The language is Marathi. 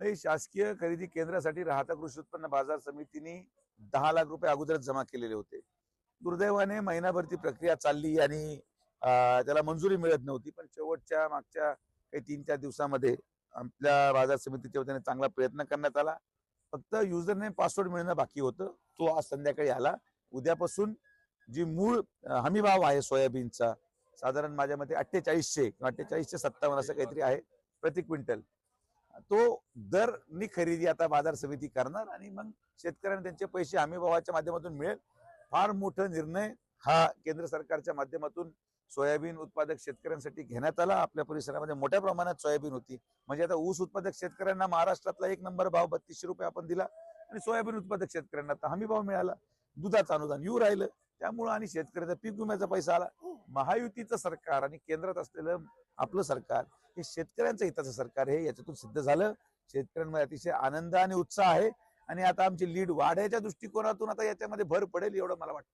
ही शासकीय खरेदी केंद्रासाठी राहता कृषी उत्पन्न बाजार समितीने दहा लाख रुपये अगोदरच जमा केलेले होते. दुर्दैवाने महिनाभर ती प्रक्रिया चालली आणि त्याला मंजुरी मिळत नव्हती. पण शेवटच्या मागच्या काही तीन चार दिवसामध्ये आपल्या बाजार समितीच्या वतीने चांगला प्रयत्न करण्यात आला. फक्त युजर नेम पासवर्ड मिळणं बाकी होतं. तो आज संध्याकाळी आला. उद्यापासून जी मूळ हमी भाव आहे सोयाबीनचा साधारण माझ्या मते अठ्ठेचाळीसशे किंवा अठ्ठेचाळीसशे सत्तावन्न असं काहीतरी आहे प्रति क्विंटल. तो दरनी खरेदी आता बाजार समिती करणार आणि मग शेतकऱ्यांना त्यांचे पैसे हमी भावाच्या माध्यमातून मिळेल. फार मोठा निर्णय हा केंद्र सरकारच्या माध्यमातून सोयाबीन उत्पादक शेतकऱ्यांसाठी घेण्यात आला. आपल्या परिसरामध्ये मोठ्या प्रमाणात सोयाबीन होती. म्हणजे आता ऊस उत्पादक शेतकऱ्यांना महाराष्ट्रातला एक नंबर भाव बत्तीसशे रुपये आपण दिला आणि सोयाबीन उत्पादक शेतकऱ्यांना आता हमी भाव मिळाला. दुधाचं अनुदान येऊ राहिलं. त्यामुळं आणि शेतकऱ्याचा पीक विम्याचा पैसा आला. महायुतीचं सरकार आणि केंद्रात असलेलं आपलं सरकार हे शेतकऱ्यांचं हिताचं सरकार आहे याच्यातून सिद्ध झालं. शेतकऱ्यांमध्ये अतिशय आनंद आणि उत्साह आहे. आणि आता आमची लीड वाढायच्या दृष्टिकोनातून आता याच्यामध्ये भर पडेल एवढं मला वाटतं.